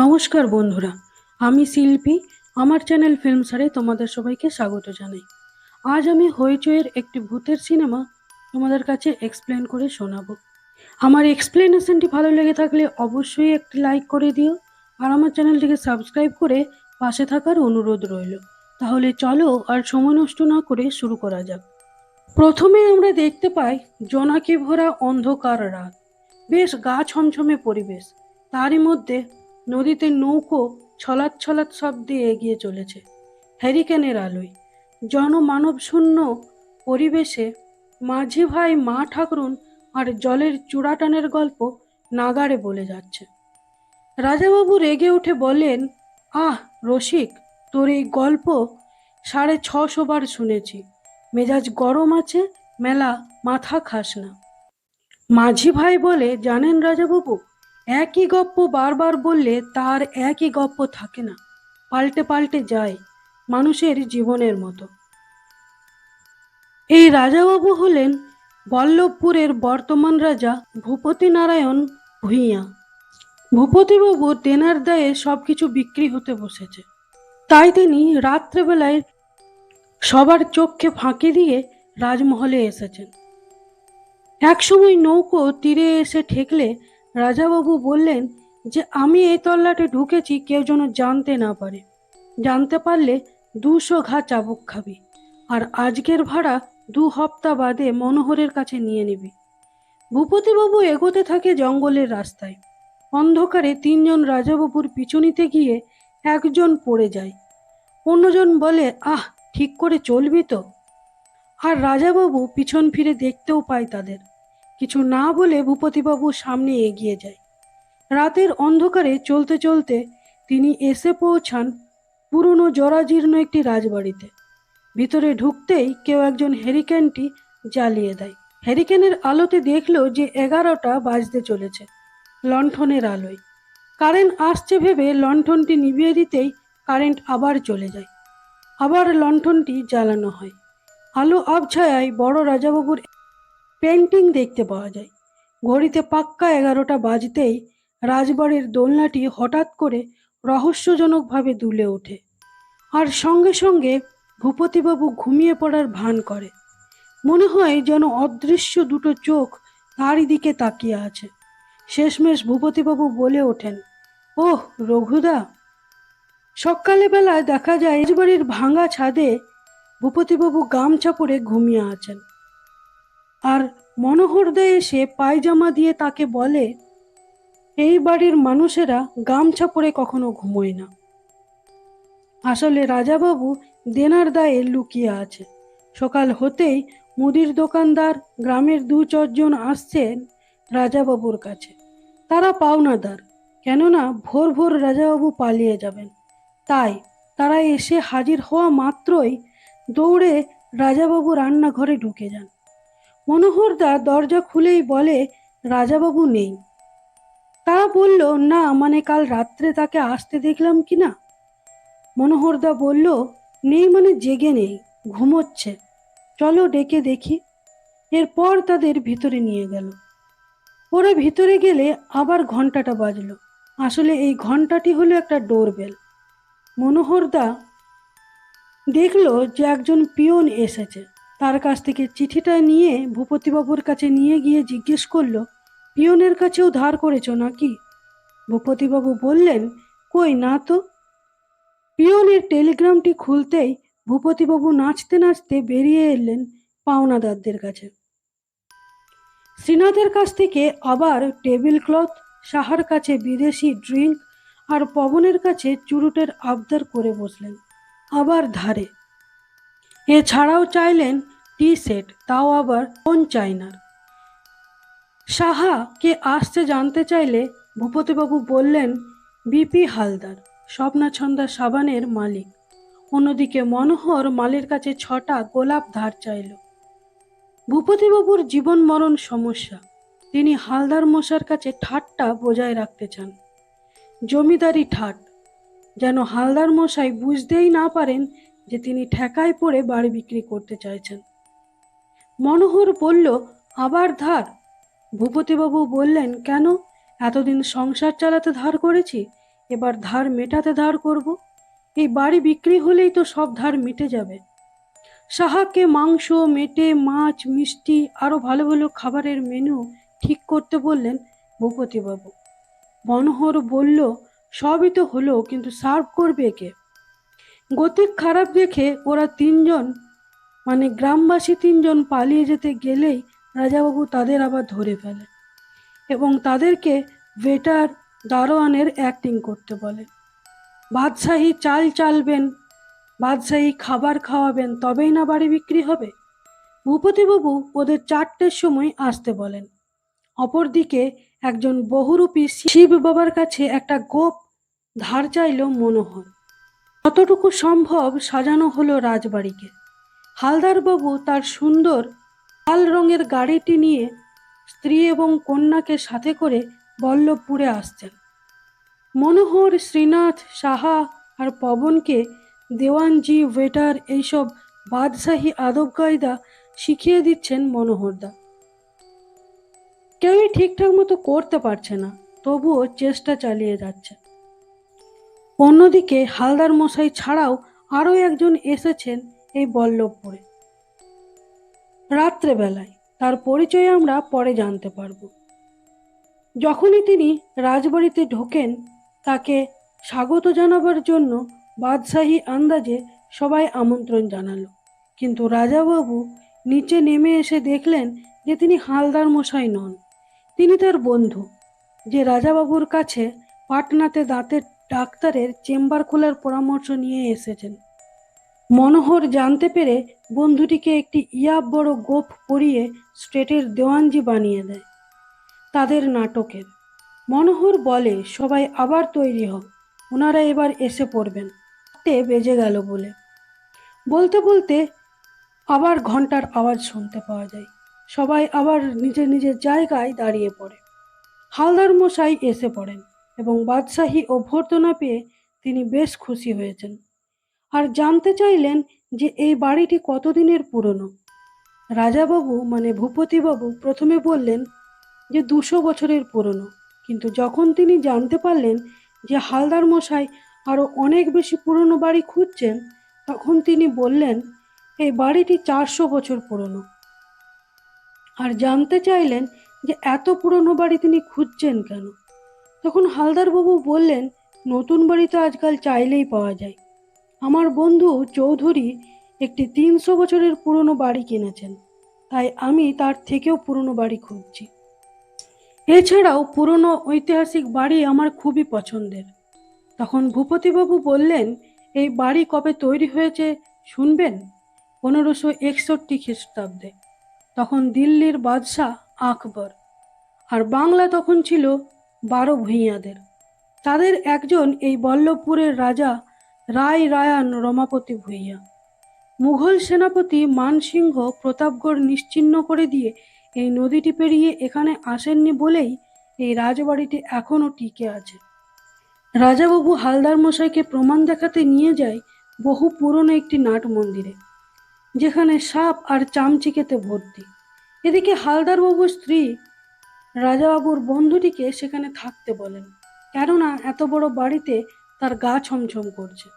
নমস্কার বন্ধুরা, আমি শিল্পী, আমার চ্যানেল ফিল্ম সারে তোমাদের সবাইকে স্বাগত জানাই। আজ আমি হইচইয়ের একটি ভূতের সিনেমা তোমাদের কাছে এক্সপ্লেন করে শোনাবো। আমার এক্সপ্লেনেশনটি ভালো লেগে থাকলে অবশ্যই একটি লাইক করে দিও আর আমার চ্যানেলটিকে সাবস্ক্রাইব করে পাশে থাকার অনুরোধ রইল। তাহলে চলো আর সময় নষ্ট না করে শুরু করা যাক। প্রথমে আমরা দেখতে পাই জোনাকি ভরা অন্ধকার রাত। বেশ গা ছমছমে পরিবেশ। তারই মধ্যে নদীতে নৌকো ছলাৎ ছলাৎ শব্দে এগিয়ে চলেছে। হ্যারিকেনের আলোয় জনমানব শূন্য পরিবেশে মাঝি ভাই মা ঠাকরুন আর জলের চূড়াটানের গল্প নাগাড়ে বলে যাচ্ছে। রাজাবাবু রেগে উঠে বলেন আহ, রসিক, তোর এই গল্প সাড়ে ছশো বার শুনেছি। মেজাজ গরম আছে, মেলা মাথা খাস না। মাঝি ভাই বলে, জানেন রাজাবাবু একই গপ্প বারবার বললে তার একই গপ্প থাকে না। পাল্টে পাল্টে যায় মানুষের জীবনের মতো। এই রাজাবাবু হলেন বল্লভপুরের বর্তমান রাজা ভূপতি নারায়ণ ভূঁইয়া। ভূপতিবাবু দেনার দায়ে সব কিছু বিক্রি হতে বসেছে। তাই তিনি রাত্রেবেলায় সবার চোখকে ফাঁকি দিয়ে রাজমহলে এসেছেন। একসময় নৌকো তীরে এসে ঠেকলে রাজাবাবু বললেন যে, আমি এই তল্লাটে ঢুকেছি, কেউ যেন জানতে না পারে। জানতে পারলে দুশো ঘা চাবুক খাবি, আর আজকের ভাড়া দু হপ্তা বাদে মনোহরের কাছে নিয়ে নিবি। ভূপতিবাবু এগোতে থাকে জঙ্গলের রাস্তায়। অন্ধকারে তিনজন রাজাবাবুর পিছু নিতে গিয়ে একজন পড়ে যায়। অন্যজন বলে, আহ, ঠিক করে চলবি তো। আর রাজাবাবু পিছন ফিরে দেখতেও পায় তাদের। কিছু না বলে ভূপতিবাবু সামনে এগিয়ে যায়। রাতের অন্ধকারে চলতে চলতে তিনি এসে পৌঁছান পুরনো জরাজীর্ণ একটি রাজবাড়িতে। ভিতরে ঢুকতেই কেউ একজন হ্যারিকেনটি জ্বালিয়ে দেয়। হ্যারিকেনের আলোতে দেখল যে এগারোটা বাজতে চলেছে, লণ্ঠনের আলোয়। কারেন্ট আসছে ভেবে লণ্ঠনটি নিভিয়ে দিতেই কারেন্ট আবার চলে যায়। আবার লণ্ঠনটি জ্বালানো হয়। আলো আবছায়ায় বড় রাজাবাবুর পেন্টিং দেখতে পাওয়া যায়। ঘড়িতে পাক্কা এগারোটা বাজতেই রাজবাড়ির দোলনাটি হঠাৎ করে রহস্যজনকভাবে দুলে ওঠে আর সঙ্গে সঙ্গে ভূপতিবাবু ঘুমিয়ে পড়ার ভান করে। মনে হয় যেন অদৃশ্য দুটো চোখ তারই দিকে তাকিয়ে আছে। শেষমেশ ভূপতিবাবু বলে ওঠেন, ওহ, রঘুদা সকালে বেলায় দেখা যায় রাজবাড়ির ভাঙা ছাদে ভূপতিবাবু গামছা পরে ঘুমিয়ে আছেন। আর মনোহরদা এসে পায়জামা দিয়ে তাকে বলে, এই বাড়ির মানুষেরা গামছা পরে কখনো ঘুমোয় না। আসলে রাজাবাবু দেনার দায়ে লুকিয়ে আছে। সকাল হতেই মুদির দোকানদার, গ্রামের দু চারজন আসছেন রাজাবাবুর কাছে। তারা পাওনাদার, কেননা ভোর ভোর রাজাবাবু পালিয়ে যাবেন। তাই তারা এসে হাজির হওয়া মাত্রই দৌড়ে রাজাবাবু রান্নাঘরে ঢুকে যান। মনোহরদা দরজা খুলেই বলে, রাজাবাবু নেই। তারা বলল, না মানে কাল রাত্রে তাকে আসতে দেখলাম কি না? মনোহরদা বলল, নেই মানে জেগে নেই, ঘুমোচ্ছে। চলো ডেকে দেখি। এরপর তাদের ভিতরে নিয়ে গেল। ওরা ভিতরে গেলে আবার ঘন্টাটা বাজলো। আসলে এই ঘন্টাটি হলো একটা ডোরবেল। মনোহরদা দেখল যে একজন পিয়ন এসেছে। তার কাছ থেকে চিঠিটা নিয়ে ভূপতিবাবুর কাছে নিয়ে গিয়ে জিজ্ঞেস করল, পিয়নের কাছেও ধার করেছ নাকি? ভূপতিবাবু বললেন, কই না তো। পিয়নের টেলিগ্রামটি খুলতেই ভূপতিবাবু নাচতে নাচতে বেরিয়ে এলেন পাওনাদারদের কাছে। শ্রীনাথের কাছ থেকে আবার টেবিল ক্লথ, সাহার কাছে বিদেশি ড্রিঙ্ক আর পবনের কাছে চুরুটের আবদার করে বসলেন, আবার ধারে। এছাড়াও চাইলেন টি সেট তাও আবার কোন চাইনার? সাহা কে আসছে জানতে চাইলে ভূপতিবাবু বললেন, বিপি হালদার, স্বপ্নাছন্দা সাবানের মালিক। অন্যদিকে মনোহর মালের কাছে ছটা গোলাপ ধার চাইল। ভূপতিবাবুর জীবন মরণ সমস্যা। তিনি হালদার মশার কাছে ঠাট্টা বজায় রাখতে চান। জমিদারি ঠাট। যেন হালদার মশাই বুঝতেই না পারেন যে তিনি ঠেকায় পড়ে বাড়ি বিক্রি করতে চাইছেন। মনোহর বলল, আবার ধার। ভূপতিবাবু বললেন, কেন? এতদিন সংসার চালাতে ধার করেছি, এবার ধার মেটাতে ধার করব। এই বাড়ি বিক্রি হলেই তো সব ধার মিটে যাবে। সাহাকে মাংস, মেটে, মাছ, মিষ্টি আরও ভালো ভালো খাবারের মেনু ঠিক করতে বললেন ভূপতিবাবু। মনোহর বলল, সবই তো হলো, কিন্তু সার্ভ করবে কে? গতিক খারাপ দেখে ওরা তিনজন মানে গ্রামবাসী তিনজন পালিয়ে যেতে গেলেই রাজাবাবু তাদের আবার ধরে ফেলে এবং তাদেরকে ওয়েটার দারোয়ানের অ্যাক্টিং করতে বলে। বাদশাহী চাল চালবেন, বাদশাহী খাবার খাওয়াবেন, তবেই না বাড়ি বিক্রি হবে? ভূপতিবাবু ওদের চারটের সময় আসতে বলেন। অপরদিকে একজন বহুরূপী শিব বাবার কাছে একটা গোপ ধার চাইল মনোহর। যতটুকু সম্ভব সাজানো হলো রাজবাড়িকে। হালদারবাবু তার সুন্দর, লাল রঙের গাড়িটি নিয়ে স্ত্রী এবং কন্যাকে সাথে করে বল্লভপুরে আসছেন। মনোহর, শ্রীনাথ, সাহা আর পবনকে দেওয়ানজি, ওয়েটার এইসব বাদশাহী আদব কায়দা শিখিয়ে দিচ্ছেন মনোহরদা। কেউই ঠিকঠাক মতো করতে পারছে না, তবুও চেষ্টা চালিয়ে যাচ্ছে। অন্যদিকে হালদার মশাই ছাড়াও আরও একজন এসেছেন এই বল্লভপুরে। রাত্রেবেলায় তার পরিচয় আমরা পরে জানতে পারব। যখনই তিনি রাজবাড়িতে ঢোকেন, তাকে স্বাগত জানাবার জন্য বাদশাহী আন্দাজে সবাই আমন্ত্রণ জানালো। কিন্তু রাজাবাবু নিচে নেমে এসে দেখলেন যে তিনি হালদার মশাই নন। তিনি তার বন্ধু, যে রাজাবাবুর কাছে পাটনাতে দাঁতের ডাক্তারের চেম্বার খোলার পরামর্শ নিয়ে এসেছেন। মনোহর জানতে পেরে বন্ধুটিকে একটি ইয়াব বড় গোপ পরিয়ে স্টেটের দেওয়ানজি বানিয়ে দেয় তাদের নাটকের। মনোহর বলে, সবাই আবার তৈরি হোক ওনারা এবার এসে পড়বেন। চারটে বেজে গেল বলে। বলতে বলতে আবার ঘণ্টার আওয়াজ শুনতে পাওয়া যায়। সবাই আবার নিজের নিজের জায়গায় দাঁড়িয়ে পড়ে। হালদার মশাই এসে পড়েন। এবং বাদশাহী অভ্যর্থনা পেয়ে তিনি বেশ খুশি হয়েছেন। আর জানতে চাইলেন যে এই বাড়িটি কতদিনের পুরনো? রাজাবাবু মানে ভূপতিবাবু প্রথমে বললেন যে দুশো বছরের পুরনো। কিন্তু যখন তিনি জানতে পারলেন যে হালদার মশাই আরও অনেক বেশি পুরনো বাড়ি খুঁজছেন, তখন তিনি বললেন, এই বাড়িটি চারশো বছর পুরনো। আর জানতে চাইলেন যে এত পুরনো বাড়ি তিনি খুঁজছেন কেন? তখন হালদারবাবু বললেন, নতুন বাড়ি তো আজকাল চাইলেই পাওয়া যায়। আমার বন্ধু চৌধুরী একটি তিনশো বছরের পুরনো বাড়ি কিনেছেন। তাই আমি তার থেকেও পুরনো বাড়ি খুঁজছি। এছাড়াও পুরনো ঐতিহাসিক বাড়ি আমার খুবই পছন্দের। তখন ভূপতিবাবু বললেন, এই বাড়ি কবে তৈরি হয়েছে শুনবেন? পনেরোশো একষট্টি খ্রিস্টাব্দে। তখন দিল্লির বাদশাহ আকবর। আর বাংলা তখন ছিল বারো ভূঁইয়াদের। তাদের একজন এই বল্লভপুরের রাজা রায় রায়ান রমাপতি ভূঁইয়া। মুঘল সেনাপতি মানসিংহ প্রতাপগড় নিশ্চিহ্ন করে দিয়ে এই নদীটি পেরিয়ে এখানে আসেননি বলেই এই রাজবাড়িটি এখনও টিকে আছে। রাজাবাবু হালদার মশাইকে প্রমাণ দেখাতে নিয়ে যায় বহু পুরনো একটি নাট মন্দিরে, যেখানে সাপ আর চামচিকেতে ভর্তি। এদিকে হালদারবাবুর স্ত্রী রাজাবাবুর বন্ধুটিকে সেখানে থাকতে বলেন, কেননা এত বড় বাড়িতে তার গা ছমছম করছে।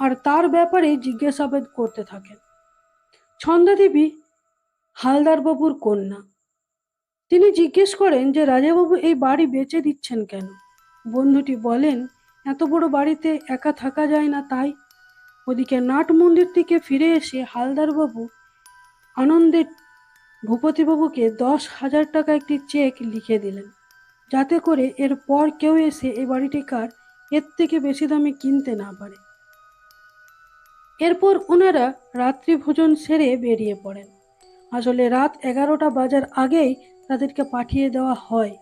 আর তার ব্যাপারে জিজ্ঞাসাবাদ করতে থাকেন। ছন্দাদেবী হালদারবাবুর কন্যা। তিনি জিজ্ঞেস করেন যে, রাজাবাবু এই বাড়ি বেচে দিচ্ছেন কেন? বন্ধুটি বলেন, এত বড় বাড়িতে একা থাকা যায় না তাই। ওদিকে নাট মন্দির থেকে ফিরে এসে হালদারবাবু আনন্দে ভূপতিবাবুকে দশ হাজার টাকা একটি চেক লিখে দিলেন। যাতে করে এরপর কেউ এসে এই বাড়িটি কার, এর থেকে বেশি দামে কিনতে না পারে। এরপর ওনারা রাত্রি ভোজন সেরে বেরিয়ে পড়েন। আসলে রাত এগারোটা বাজার আগেই তাদেরকে পাঠিয়ে দেওয়া হয়।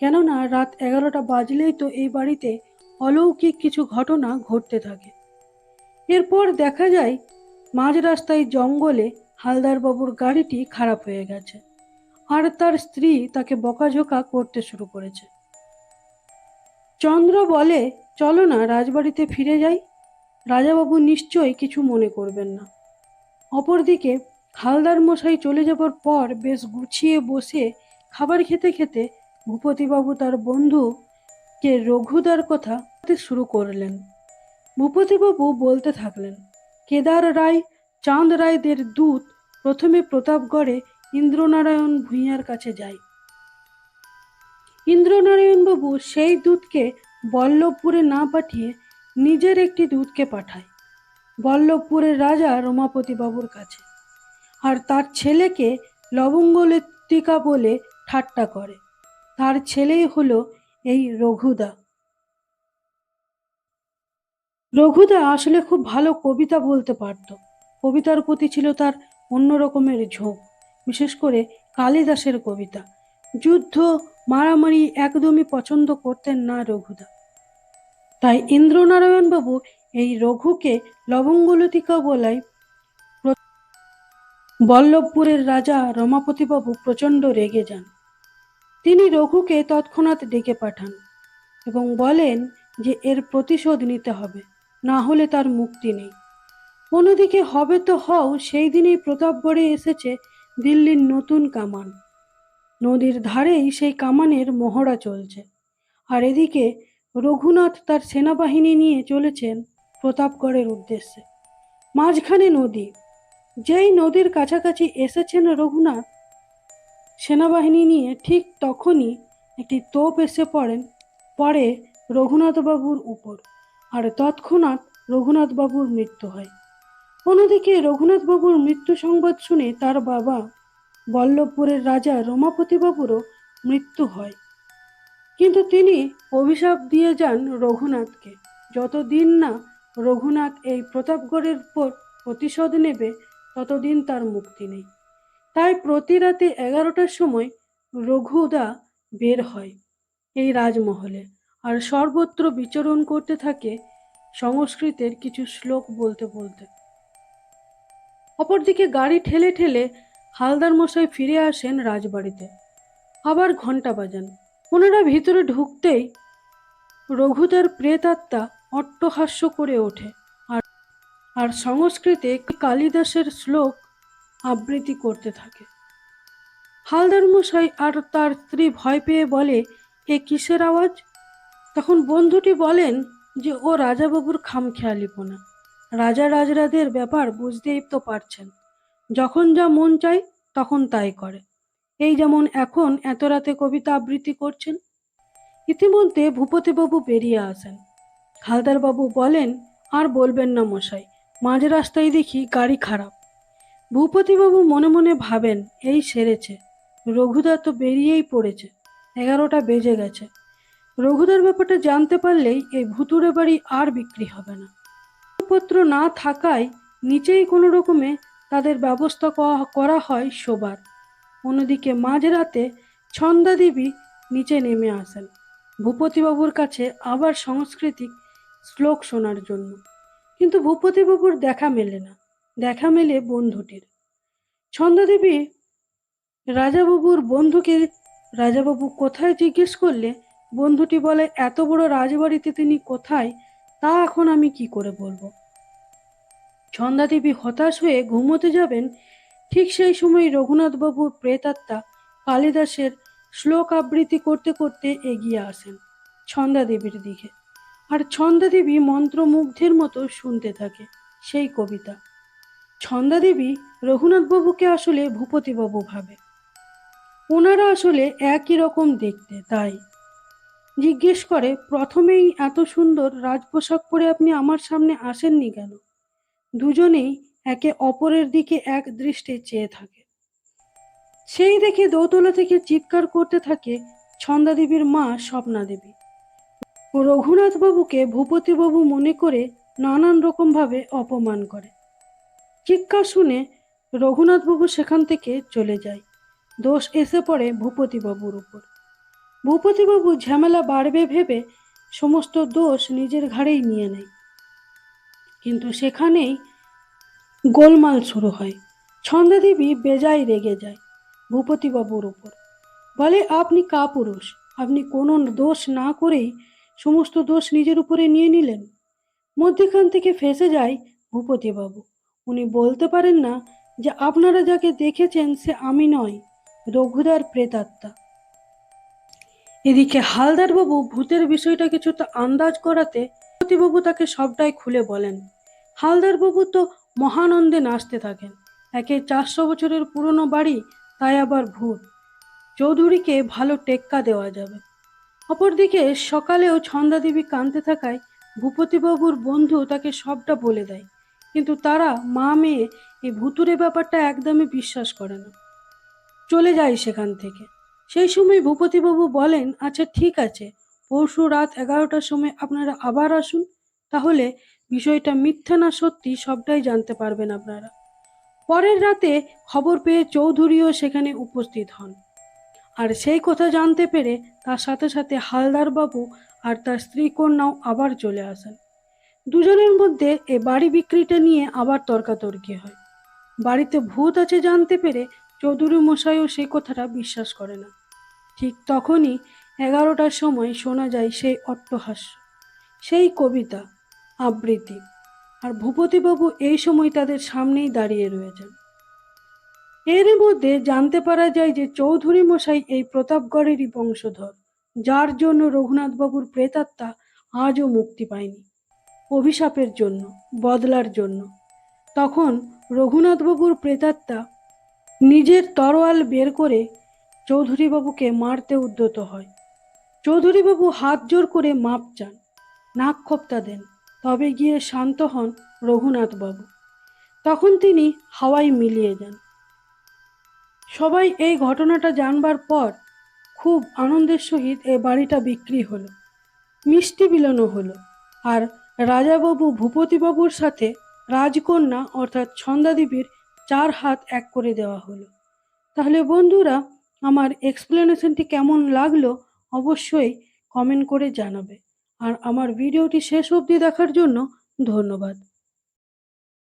কেননা রাত এগারোটা বাজলেই তো এই বাড়িতে অলৌকিক কিছু ঘটনা ঘটতে থাকে। এরপর দেখা যায়, মাঝ রাস্তায় জঙ্গলে হালদারবাবুর গাড়িটি খারাপ হয়ে গেছে। আর তার স্ত্রী তাকে বকাঝোকা করতে শুরু করেছে। চন্দ্র বলে, চলো না, রাজবাড়িতে ফিরে যাই। রাজাবাবু নিশ্চয়ই কিছু মনে করবেন না। অপরদিকে হালদার মশাই চলে যাবার পর বেশ গুছিয়ে বসে খাবার খেতে খেতে ভূপতিবাবু তার বন্ধুকে রঘুদার কথা শুরু করলেন। ভূপতিবাবু বলতে থাকলেন, কেদার রায় চাঁদ রায়দের দূত প্রথমে প্রতাপগড়ে ইন্দ্রনারায়ণ ভূঁইয়ার কাছে যায়। ইন্দ্রনারায়ণবাবু সেই দূতকে বল্লভপুরে না পাঠিয়ে নিজের একটি দূতকে পাঠায়। বল্লভপুরের রাজা রমাপতি বাবুর কাছে। আর তার ছেলেকে লবঙ্গলতিকা বলে ঠাট্টা করে। তার ছেলেই হলো এই রঘুদা। রঘুদা আসলে খুব ভালো কবিতা বলতে পারত। কবিতার প্রতি ছিল তার অন্য রকমের ঝোঁক, বিশেষ করে কালিদাসের কবিতা। যুদ্ধ, মারামারি একদমই পছন্দ করতেন না রঘুদা। তাই ইন্দ্রনারায়ণবাবু এই রঘুকে লবঙ্গলতিকা বলায় বল্লভপুরের রাজা রমাপতিবাবু প্রচণ্ড রেগে যান। তিনি রঘুকে তৎক্ষণাৎ ডেকে পাঠান এবং বলেন যে এর প্রতিশোধ নিতে হবে, না হলে তার মুক্তি নেই। অন্যদিকে হবে তো হও, সেই দিনেই প্রতাপগড়ে এসেছে দিল্লির নতুন কামান। নদীর ধারেই সেই কামানের মহড়া চলছে। আর এদিকে রঘুনাথ তার সেনাবাহিনী নিয়ে চলেছেন প্রতাপগড়ের উদ্দেশ্যে। মাঝখানে নদী। যেই নদীর কাছাকাছি এসেছেন রঘুনাথ, সেনাবাহিনী নিয়ে ঠিক তখনই একটি তোপ এসে পড়েন, পড়ে রঘুনাথবাবুর উপর। আর তৎক্ষণাৎ রঘুনাথবাবুর মৃত্যু হয়। অন্যদিকে রঘুনাথবাবুর মৃত্যু সংবাদ শুনে তার বাবা বল্লভপুরের রাজা রমাপতিবাবুরও মৃত্যু হয়। কিন্তু তিনি অভিশাপ দিয়ে যান রঘুনাথকে। যতদিন না রঘুনাথ এই প্রতাপগড়ের উপর প্রতিশোধ নেবে, ততদিন তার মুক্তি নেই। তাই প্রতি রাতে এগারোটার সময় রঘুদা বের হয় এই রাজমহলে আর সর্বত্র বিচরণ করতে থাকে সংস্কৃতের কিছু শ্লোক বলতে বলতে। অপরদিকে গাড়ি ঠেলে ঠেলে হালদার মশাই ফিরে আসেন রাজবাড়িতে। আবার ঘণ্টা বাজান। ওনারা ভিতরে ঢুকতেই রঘু রঘুদার প্রেতাত্মা অট্টহাস্য করে ওঠে আর আর সংস্কৃতে কালিদাসের শ্লোক আবৃত্তি করতে থাকে। হালদার মশাই আর তার স্ত্রী ভয় পেয়ে বলে, এ কিসের আওয়াজ? তখন বন্ধুটি বলেন যে, ও রাজাবাবুর খামখেয়ালিপনা। রাজা রাজরাদের ব্যাপার বুঝতেই তো পারছেন। যখন যা মন চায়, তখন তাই করে। এই যেমন এখন এত রাতে কবিতা আবৃত্তি করছেন, ইতিমধ্যে ভূপতিবাবু বেরিয়ে আসেন। হালদারবাবু বলেন, আর বলবেন না মশাই, মাঝ রাস্তায় দেখি গাড়ি খারাপ। ভূপতিবাবু মনে মনে ভাবেন, এই সেরেছে। রঘুদা তো বেরিয়েই পড়েছে, এগারোটা বেজে গেছে। রঘুদার ব্যাপারটা জানতে পারলেই এই ভুতুড়ে বাড়ি আর বিক্রি হবে না। পত্র না থাকায় নিচেই কোনো রকমে তাদের ব্যবস্থা করা হয় শোবার। অন্যদিকে মাঝরাতে ছন্দা দেবী নিচে নেমে আসেন। ভূপতিবাবুর কাছে আবার সাংস্কৃতিক শ্লোক শোনার জন্য। কিন্তু ভূপতিবাবুর দেখা মেলে না, দেখা মেলে বন্ধুটির। ছন্দাদেবী রাজাবাবুর বন্ধুকে রাজাবাবু কোথায় জিজ্ঞেস করলে বন্ধুটি বলে, এত বড় রাজবাড়িতে তিনি কোথায় তা এখন আমি কি করে বলব? ছন্দাদেবী হতাশ হয়ে ঘুমোতে যাবেন, ঠিক সেই সময় রঘুনাথবাবুর প্রেতাত্মা কালিদাসের শ্লোক আবৃত্তি করতে করতে এগিয়ে আসেন ছন্দাদেবীর দিকে। আর ছন্দাদেবী মন্ত্রমুগ্ধের মতো শুনতে থাকে সেই কবিতা। ছন্দাদেবী রঘুনাথবাবুকে আসলে ভূপতিবাবু ভাবে। ওনারা আসলে একই রকম দেখতে, তাই জিজ্ঞেস করে, প্রথমেই এত সুন্দর রাজপোশাক পরে আপনি আমার সামনে আসেননি কেন? দুজনেই একে অপরের দিকে এক দৃষ্টে চেয়ে থাকে। সেই দেখে দোতলা থেকে চিৎকার করতে থাকে ছন্দাদেবীর মা স্বপ্না দেবী রঘুনাথবাবুকে ভূপতিবাবু মনে করে নানান রকমভাবে অপমান করে। চিৎকার শুনে রঘুনাথবাবু সেখান থেকে চলে যায়। দোষ এসে পড়ে ভূপতিবাবুর উপর। ভূপতিবাবু ঝামেলা বাড়বে ভেবে সমস্ত দোষ নিজের ঘাড়েই নিয়ে নেয়। কিন্তু সেখানেই গোলমাল শুরু হয়। ছন্দাদেবী বেজায় রেগে যায় ভূপতিবাবুর উপর। বলে, আপনি কাপুরুষ, আপনি কোনো দোষ না করেই সমস্ত দোষ নিজের উপরে নিয়ে নিলেন? মধ্যেখান থেকে ফেসে যায় ভূপতিবাবু। উনি বলতে পারেন না যে, আপনারা যাকে দেখেছেন সে আমি নয়, রঘুদার প্রেতাত্মা। এদিকে হালদার বাবু ভূতের বিষয়টা কিছুটা আন্দাজ করাতে বাবু তাকে সবটাই খুলে বলেন। হালদার বাবু তো মহানন্দে নাচতে থাকেন। একে চারশো বছরের পুরনো বাড়ি, তাই আবার ভূত। চৌধুরীকে ভালো টেক্কা দেওয়া যাবে। অপরদিকে সকালেও ছন্দাদেবী কাঁদতে থাকায় ভূপতিবাবুর বন্ধু তাকে সবটা বলে দেয়। কিন্তু তারা মা মেয়ে এই ভুতুরে ব্যাপারটা একদমই বিশ্বাস করে না। চলে যায় সেখান থেকে। সেই সময় ভূপতিবাবু বলেন আচ্ছা ঠিক আছে। পরশু রাত এগারোটার সময় আপনারা আবার আসুন। তাহলে বিষয়টা মিথ্যা না সত্যি সবটাই জানতে পারবেন আপনারা। পরের রাতে খবর পেয়ে চৌধুরীও সেখানে উপস্থিত হন। আর সেই কথা জানতে পেরে তার সাথে সাথে হালদার বাবু আর তার স্ত্রী কন্যাও আবার চলে আসেন। দুজনের মধ্যে এ বাড়ি বিক্রিটা নিয়ে আবার তর্কাতর্কি হয়। বাড়িতে ভূত আছে জানতে পেরে চৌধুরী মশাইও সেই কথাটা বিশ্বাস করে না। ঠিক তখনই এগারোটার সময় শোনা যায় সেই অট্টহাস্য, সেই কবিতা, আবৃত্তি, আর ভূপতিবাবু এই সময় তাদের সামনেই দাঁড়িয়ে রয়েছেন। এর মধ্যে জানতে পারা যায় যে চৌধুরী মশাই এই প্রতাপগড়েরই বংশধর, যার জন্য রঘুনাথবাবুর প্রেতাত্মা আজও মুক্তি পায়নি। অভিশাপের জন্য, বদলার জন্য। তখন রঘুনাথবাবুর প্রেতাত্মা নিজের তরোয়াল বের করে চৌধুরীবাবুকে মারতে উদ্যত হয়। চৌধুরীবাবু হাত জোর করে মাপ চান, নাক খোপ্তা দেন, তবে গিয়ে শান্ত হন রঘুনাথবাবু। তখন তিনি হাওয়ায় মিলিয়ে যান। সবাই এই ঘটনাটা জানবার পর খুব আনন্দের সহিত এ বাড়িটা বিক্রি হলো, মিষ্টি বিলানো হলো, আর রাজাবাবু ভূপতিবাবুর সাথে রাজকন্যা অর্থাৎ ছন্দাদেবীর চার হাত এক করে দেওয়া হলো। তাহলে বন্ধুরা, আমার এক্সপ্লেনেশনটি কেমন লাগল অবশ্যই কমেন্ট করে জানাবে। আর আমার ভিডিওটি শেষ অবধি দেখার জন্য ধন্যবাদ।